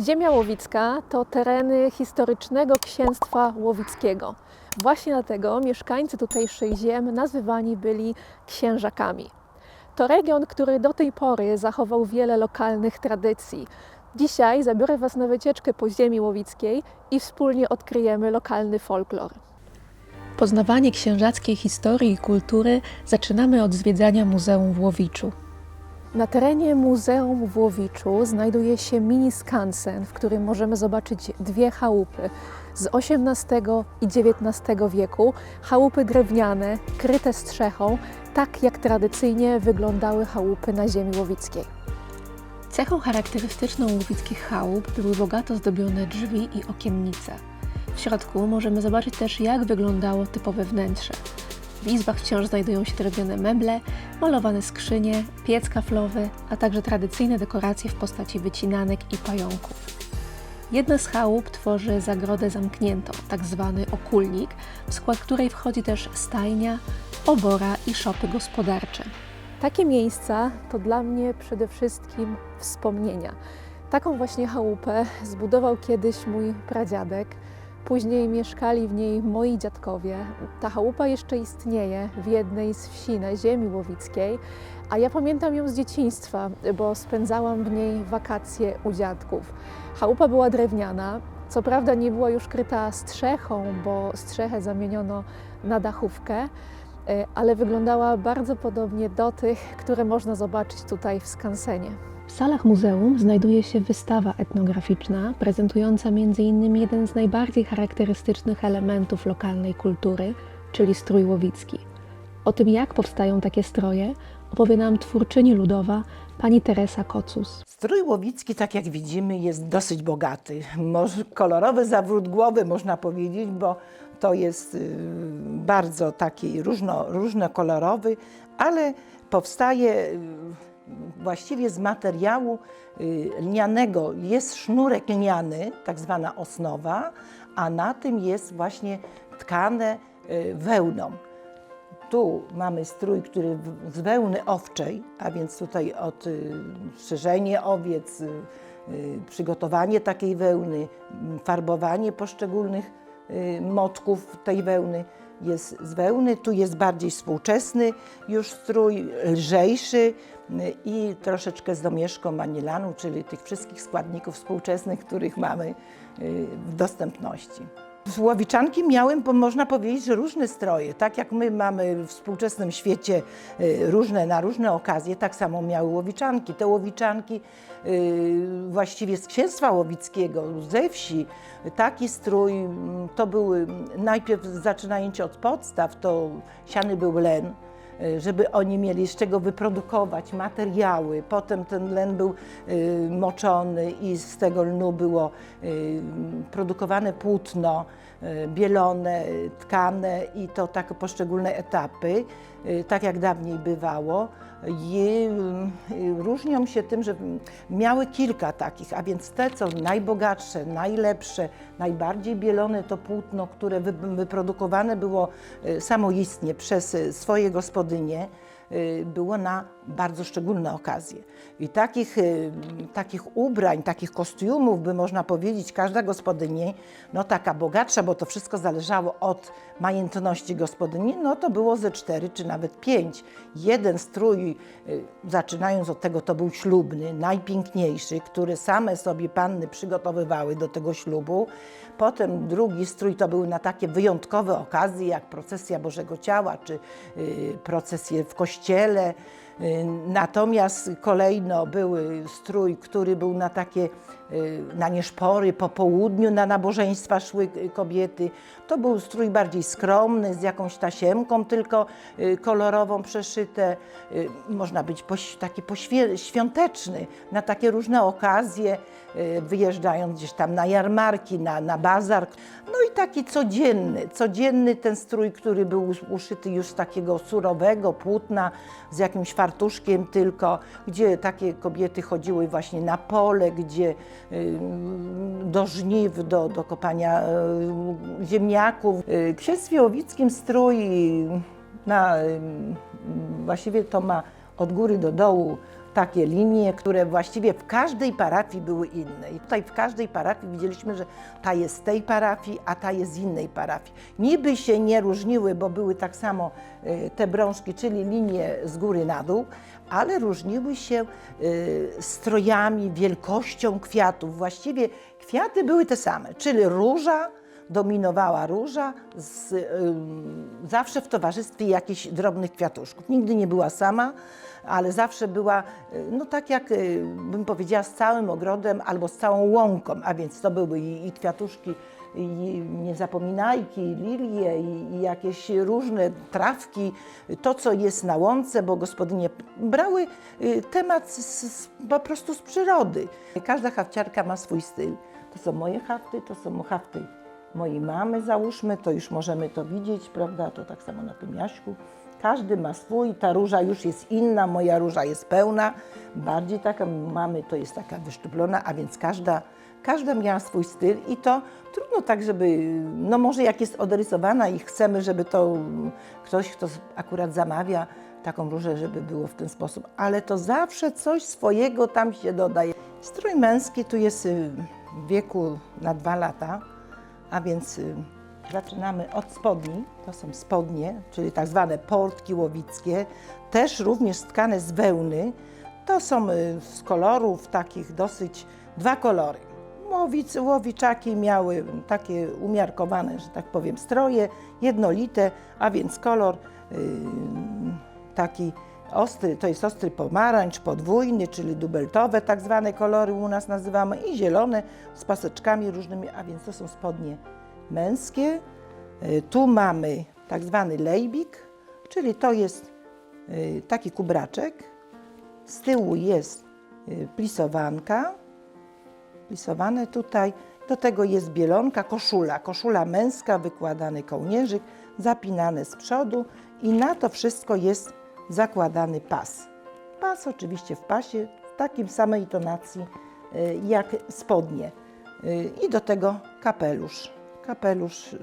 Ziemia Łowicka to tereny historycznego księstwa łowickiego. Właśnie dlatego mieszkańcy tutejszych ziem nazywani byli księżakami. To region, który do tej pory zachował wiele lokalnych tradycji. Dzisiaj zabiorę Was na wycieczkę po ziemi łowickiej i wspólnie odkryjemy lokalny folklor. Poznawanie księżackiej historii i kultury zaczynamy od zwiedzania Muzeum w Łowiczu. Na terenie Muzeum w Łowiczu znajduje się mini skansen, w którym możemy zobaczyć dwie chałupy z XVIII i XIX wieku. Chałupy drewniane, kryte strzechą, tak jak tradycyjnie wyglądały chałupy na ziemi łowickiej. Cechą charakterystyczną łowickich chałup były bogato zdobione drzwi i okiennice. W środku możemy zobaczyć też, jak wyglądało typowe wnętrze. W izbach wciąż znajdują się drewniane meble, malowane skrzynie, piec kaflowy, a także tradycyjne dekoracje w postaci wycinanek i pająków. Jedna z chałup tworzy zagrodę zamkniętą, tak zwany okulnik, w skład której wchodzi też stajnia, obora i szopy gospodarcze. Takie miejsca to dla mnie przede wszystkim wspomnienia. Taką właśnie chałupę zbudował kiedyś mój pradziadek. Później mieszkali w niej moi dziadkowie. Ta chałupa jeszcze istnieje w jednej z wsi na ziemi łowickiej, a ja pamiętam ją z dzieciństwa, bo spędzałam w niej wakacje u dziadków. Chałupa była drewniana, co prawda nie była już kryta strzechą, bo strzechę zamieniono na dachówkę, e, ale wyglądała bardzo podobnie do tych, które można zobaczyć tutaj w skansenie. W salach muzeum znajduje się wystawa etnograficzna prezentująca m.in. jeden z najbardziej charakterystycznych elementów lokalnej kultury, czyli strój łowicki. O tym, jak powstają takie stroje, opowie nam twórczyni ludowa pani Teresa Kocus. Strój łowicki, tak jak widzimy, jest dosyć bogaty. Kolorowy zawrót głowy, można powiedzieć, bo to jest y, bardzo taki różno, różnokolorowy, ale powstaje y, właściwie z materiału y, lnianego. Jest sznurek lniany, tak zwana osnowa, a na tym jest właśnie tkane y, wełną. Tu mamy strój, który z wełny owczej, a więc tutaj od y, strzyżenie owiec, przygotowanie takiej wełny, farbowanie poszczególnych motków tej wełny jest z wełny. Tu jest bardziej współczesny już strój, lżejszy y, i troszeczkę z domieszką manilanu, czyli tych wszystkich składników współczesnych, których mamy y, w dostępności. Łowiczanki miały, bo można powiedzieć, że różne stroje. Tak jak my mamy w współczesnym świecie y, różne na różne okazje, tak samo miały łowiczanki. Te łowiczanki y, właściwie z księstwa łowickiego, ze wsi, taki strój mm, to były najpierw zaczynając od podstaw, to siany był len, żeby oni mieli z czego wyprodukować materiały. Potem ten len był y, moczony i z tego lnu było y, produkowane płótno, y, bielone, y, tkane i to tak poszczególne etapy, y, tak jak dawniej bywało. I różnią się tym, że miały kilka takich, a więc te, co najbogatsze, najlepsze, najbardziej bielone to płótno, które wy- wyprodukowane było samoistnie przez swoje gospodynie, było na bardzo szczególne okazje. I takich, y, takich ubrań, takich kostiumów, by można powiedzieć, każda gospodyni, no taka bogatsza, bo to wszystko zależało od majętności gospodyni, no to było ze cztery czy nawet pięć. Jeden strój, y, zaczynając od tego, to był ślubny, najpiękniejszy, który same sobie panny przygotowywały do tego ślubu. Potem drugi strój to był na takie wyjątkowe okazje, jak procesja Bożego Ciała, czy y, procesje w kościele. Y, Natomiast kolejno był strój, który był na takie y, na nieszpory, po południu na nabożeństwa szły y, kobiety. To był strój bardziej skromny, z jakąś tasiemką tylko y, kolorową przeszyte. Y, Można być taki świąteczny, na takie różne okazje, y, wyjeżdżając gdzieś tam na jarmarki, na, na bazar. No i taki codzienny, codzienny ten strój, który był us- uszyty już z takiego surowego płótna, z jakimś fartuszkiem tylko, gdzie takie kobiety chodziły właśnie na pole, gdzie y, do żniw, do, do kopania y, ziemniaków. Y, W księstwie łowickim strój na, y, właściwie to ma od góry do dołu takie linie, które właściwie w każdej parafii były inne. I tutaj w każdej parafii widzieliśmy, że ta jest z tej parafii, a ta jest z innej parafii. Niby się nie różniły, bo były tak samo y, te brążki, czyli linie z góry na dół, ale różniły się y, strojami, wielkością kwiatów. Właściwie kwiaty były te same, czyli róża, dominowała róża, z, ym, zawsze w towarzystwie jakichś drobnych kwiatuszków. Nigdy nie była sama, ale zawsze była, y, no tak jak y, bym powiedziała, z całym ogrodem albo z całą łąką, a więc to były i, i kwiatuszki, i niezapominajki, i lilie, i, i jakieś różne trawki, to co jest na łące, bo gospodynie brały y, temat z, z, po prostu z przyrody. Każda hafciarka ma swój styl. To są moje hafty, to są hafty mojej mamy, załóżmy, to już możemy to widzieć, prawda? To tak samo na tym jaśku. Każdy ma swój, ta róża już jest inna, moja róża jest pełna, bardziej taka, mamy to jest taka wyszczuplona, a więc każda, każda miała swój styl i to trudno tak, żeby, no może jak jest odrysowana i chcemy, żeby to ktoś, kto akurat zamawia taką różę, żeby było w ten sposób, ale to zawsze coś swojego tam się dodaje. Strój męski tu jest y, w wieku na dwa lata, a więc y, zaczynamy od spodni. To są spodnie, czyli tak zwane portki łowickie, też również tkane z wełny. To są y, z kolorów takich dosyć dwa kolory. Łowicy, łowiczaki miały takie umiarkowane, że tak powiem, stroje, jednolite, a więc kolor y, taki ostry, to jest ostry pomarańcz, podwójny, czyli dubeltowe tak zwane kolory u nas nazywamy i zielone z paseczkami różnymi, a więc to są spodnie męskie. Y, Tu mamy tak zwany lejbik, czyli to jest y, taki kubraczek. Z tyłu jest y, plisowanka, plisowane tutaj. Do tego jest bielonka, koszula, koszula męska, wykładany kołnierzyk, zapinane z przodu i na to wszystko jest zakładany pas. Pas oczywiście w pasie, w takim samej tonacji jak spodnie. I do tego kapelusz. Kapelusz y,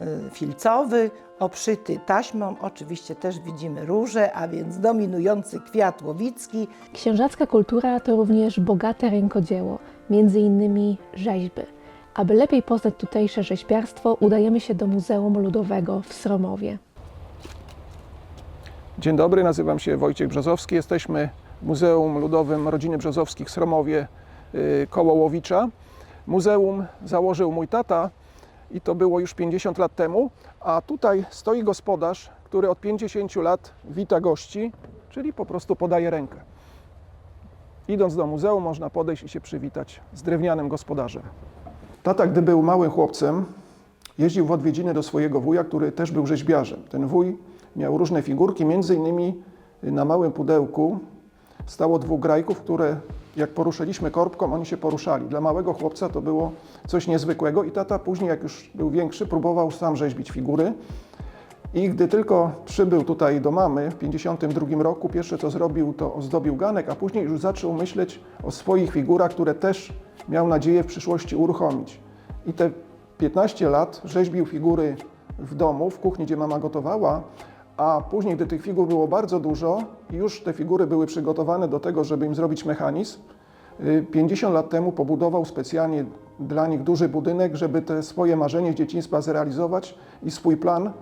y, filcowy, obszyty taśmą. Oczywiście też widzimy róże, a więc dominujący kwiat łowicki. Księżacka kultura to również bogate rękodzieło, między innymi rzeźby. Aby lepiej poznać tutejsze rzeźbiarstwo, udajemy się do Muzeum Ludowego w Sromowie. Dzień dobry, nazywam się Wojciech Brzozowski. Jesteśmy w Muzeum Ludowym Rodziny Brzozowskich w Sromowie y, koło Łowicza. Muzeum założył mój tata i to było już 50 lat temu, a tutaj stoi gospodarz, który od 50 lat wita gości, czyli po prostu podaje rękę. Idąc do muzeum można podejść i się przywitać z drewnianym gospodarzem. Tata, gdy był małym chłopcem, jeździł w odwiedziny do swojego wuja, który też był rzeźbiarzem. Ten wuj miał różne figurki, między innymi na małym pudełku stało dwóch grajków, które jak poruszyliśmy korbką, oni się poruszali. Dla małego chłopca to było coś niezwykłego i tata później, jak już był większy, próbował sam rzeźbić figury. I gdy tylko przybył tutaj do mamy w 52 roku, pierwsze co zrobił, to ozdobił ganek, a później już zaczął myśleć o swoich figurach, które też miał nadzieję w przyszłości uruchomić. I te 15 lat rzeźbił figury w domu, w kuchni, gdzie mama gotowała, a później, gdy tych figur było bardzo dużo, już te figury były przygotowane do tego, żeby im zrobić mechanizm, y, 50 lat temu pobudował specjalnie dla nich duży budynek, żeby te swoje marzenie z dzieciństwa zrealizować i swój plan,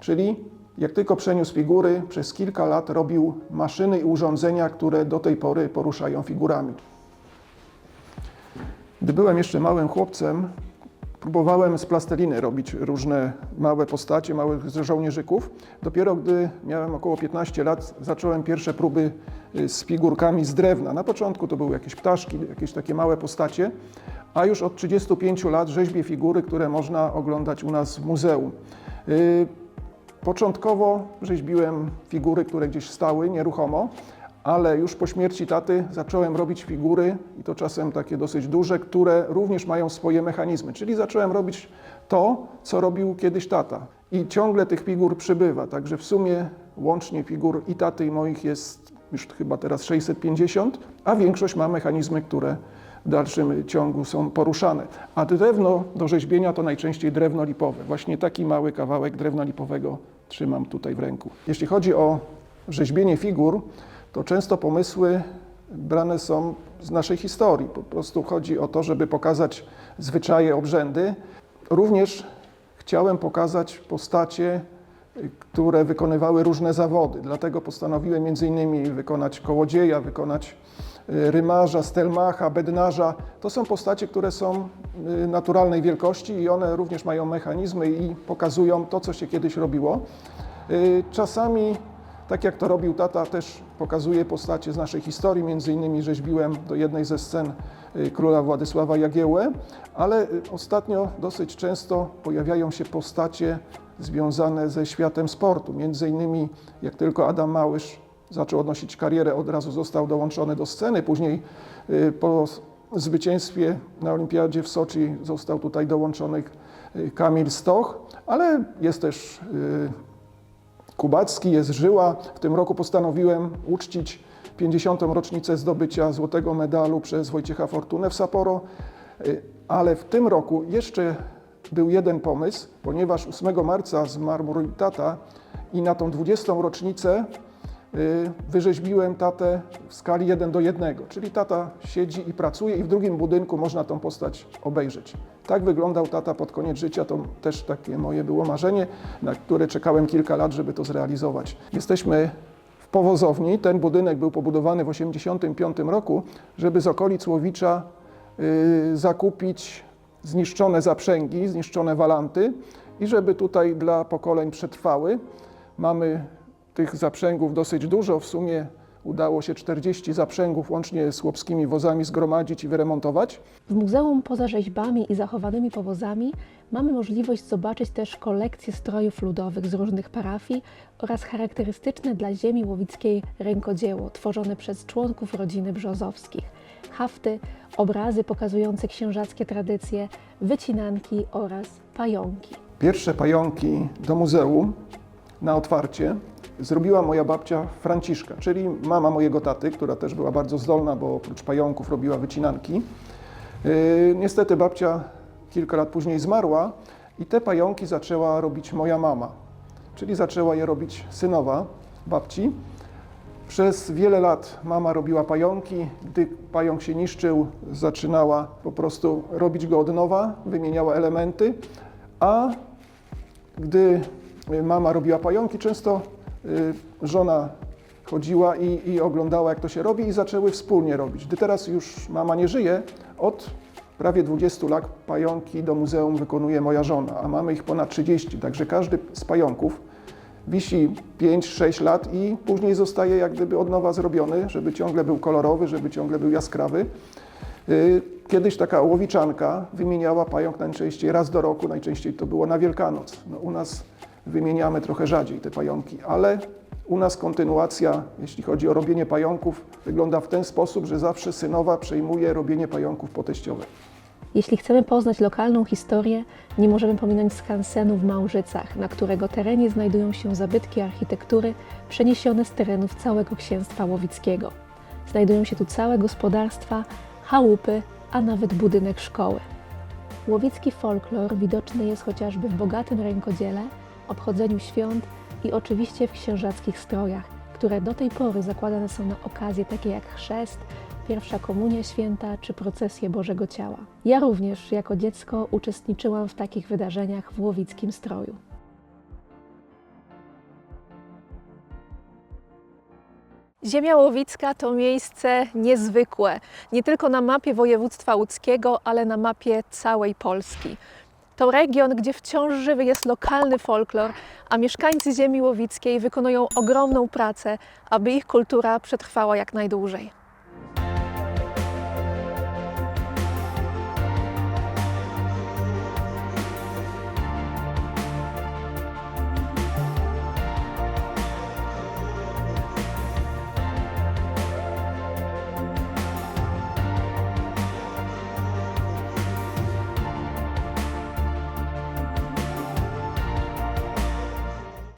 czyli jak tylko przeniósł figury, przez kilka lat robił maszyny i urządzenia, które do tej pory poruszają figurami. Gdy byłem jeszcze małym chłopcem, próbowałem z plasteliny robić różne małe postacie, małych żołnierzyków. Dopiero gdy miałem około 15 lat, zacząłem pierwsze próby y, z figurkami z drewna. Na początku to były jakieś ptaszki, jakieś takie małe postacie, a już od 35 lat rzeźbię figury, które można oglądać u nas w muzeum. Y, Początkowo rzeźbiłem figury, które gdzieś stały nieruchomo, ale już po śmierci taty zacząłem robić figury, i to czasem takie dosyć duże, które również mają swoje mechanizmy. Czyli zacząłem robić to, co robił kiedyś tata. I ciągle tych figur przybywa, także w sumie łącznie figur i taty i moich jest już chyba teraz 650, a większość ma mechanizmy, które w dalszym ciągu są poruszane. A drewno do rzeźbienia to najczęściej drewno lipowe. Właśnie taki mały kawałek drewna lipowego trzymam tutaj w ręku. Jeśli chodzi o rzeźbienie figur, to często pomysły brane są z naszej historii. Po prostu chodzi o to, żeby pokazać zwyczaje, obrzędy. Również chciałem pokazać postacie, które wykonywały różne zawody. Dlatego postanowiłem między innymi wykonać kołodzieja, wykonać y, rymarza, stelmacha, bednarza. To są postacie, które są y, naturalnej wielkości i one również mają mechanizmy i pokazują to, co się kiedyś robiło. Y, Czasami, tak jak to robił tata, też pokazuje postacie z naszej historii. Między innymi rzeźbiłem do jednej ze scen y, króla Władysława Jagiełłę, ale y, ostatnio dosyć często pojawiają się postacie związane ze światem sportu. Między innymi, jak tylko Adam Małysz zaczął odnosić karierę, od razu został dołączony do sceny. Później y, po zwycięstwie na Olimpiadzie w Soczi został tutaj dołączony Kamil Stoch, ale jest też Kubacki, jest Żyła. W tym roku postanowiłem uczcić 50. rocznicę zdobycia złotego medalu przez Wojciecha Fortunę w Sapporo, Y, ale w tym roku jeszcze był jeden pomysł, ponieważ 8 marca zmarł mój tata i na tą 20. rocznicę wyrzeźbiłem tatę w skali 1 do 1, czyli tata siedzi i pracuje i w drugim budynku można tą postać obejrzeć. Tak wyglądał tata pod koniec życia, to też takie moje było marzenie, na które czekałem kilka lat, żeby to zrealizować. Jesteśmy w Powozowni, ten budynek był pobudowany w 1985 roku, żeby z okolic Łowicza y, zakupić zniszczone zaprzęgi, zniszczone walanty i żeby tutaj dla pokoleń przetrwały. Mamy tych zaprzęgów dosyć dużo, w sumie udało się 40 zaprzęgów łącznie z łopskimi wozami zgromadzić i wyremontować. W muzeum poza rzeźbami i zachowanymi powozami mamy możliwość zobaczyć też kolekcje strojów ludowych z różnych parafii oraz charakterystyczne dla ziemi łowickiej rękodzieło tworzone przez członków rodziny Brzozowskich. Hafty, obrazy pokazujące księżackie tradycje, wycinanki oraz pająki. Pierwsze pająki do muzeum na otwarcie zrobiła moja babcia Franciszka, czyli mama mojego taty, która też była bardzo zdolna, bo oprócz pająków robiła wycinanki. Yy, niestety babcia kilka lat później zmarła i te pająki zaczęła robić moja mama, czyli zaczęła je robić synowa babci. Przez wiele lat mama robiła pająki. Gdy pająk się niszczył, zaczynała po prostu robić go od nowa, wymieniała elementy, a gdy mama robiła pająki, często y, żona chodziła i, i oglądała, jak to się robi, i zaczęły wspólnie robić. Gdy teraz już mama nie żyje, od prawie 20 lat pająki do muzeum wykonuje moja żona, a mamy ich ponad 30, także każdy z pająków wisi 5-6 lat i później zostaje jak gdyby od nowa zrobiony, żeby ciągle był kolorowy, żeby ciągle był jaskrawy. Y, Kiedyś taka łowiczanka wymieniała pająk najczęściej raz do roku, najczęściej to było na Wielkanoc. No, u nas wymieniamy trochę rzadziej te pająki, ale u nas kontynuacja, jeśli chodzi o robienie pająków, wygląda w ten sposób, że zawsze synowa przejmuje robienie pająków po teściowej. Jeśli chcemy poznać lokalną historię, nie możemy pominąć skansenu w Małżycach, na którego terenie znajdują się zabytki architektury przeniesione z terenów całego księstwa łowickiego. Znajdują się tu całe gospodarstwa, chałupy, a nawet budynek szkoły. Łowicki folklor widoczny jest chociażby w bogatym rękodziele, obchodzeniu świąt i oczywiście w księżackich strojach, które do tej pory zakładane są na okazje takie jak chrzest, pierwsza komunia święta czy procesje Bożego Ciała. Ja również jako dziecko uczestniczyłam w takich wydarzeniach w łowickim stroju. Ziemia Łowicka to miejsce niezwykłe, nie tylko na mapie województwa łódzkiego, ale na mapie całej Polski. To region, gdzie wciąż żywy jest lokalny folklor, a mieszkańcy ziemi łowickiej wykonują ogromną pracę, aby ich kultura przetrwała jak najdłużej.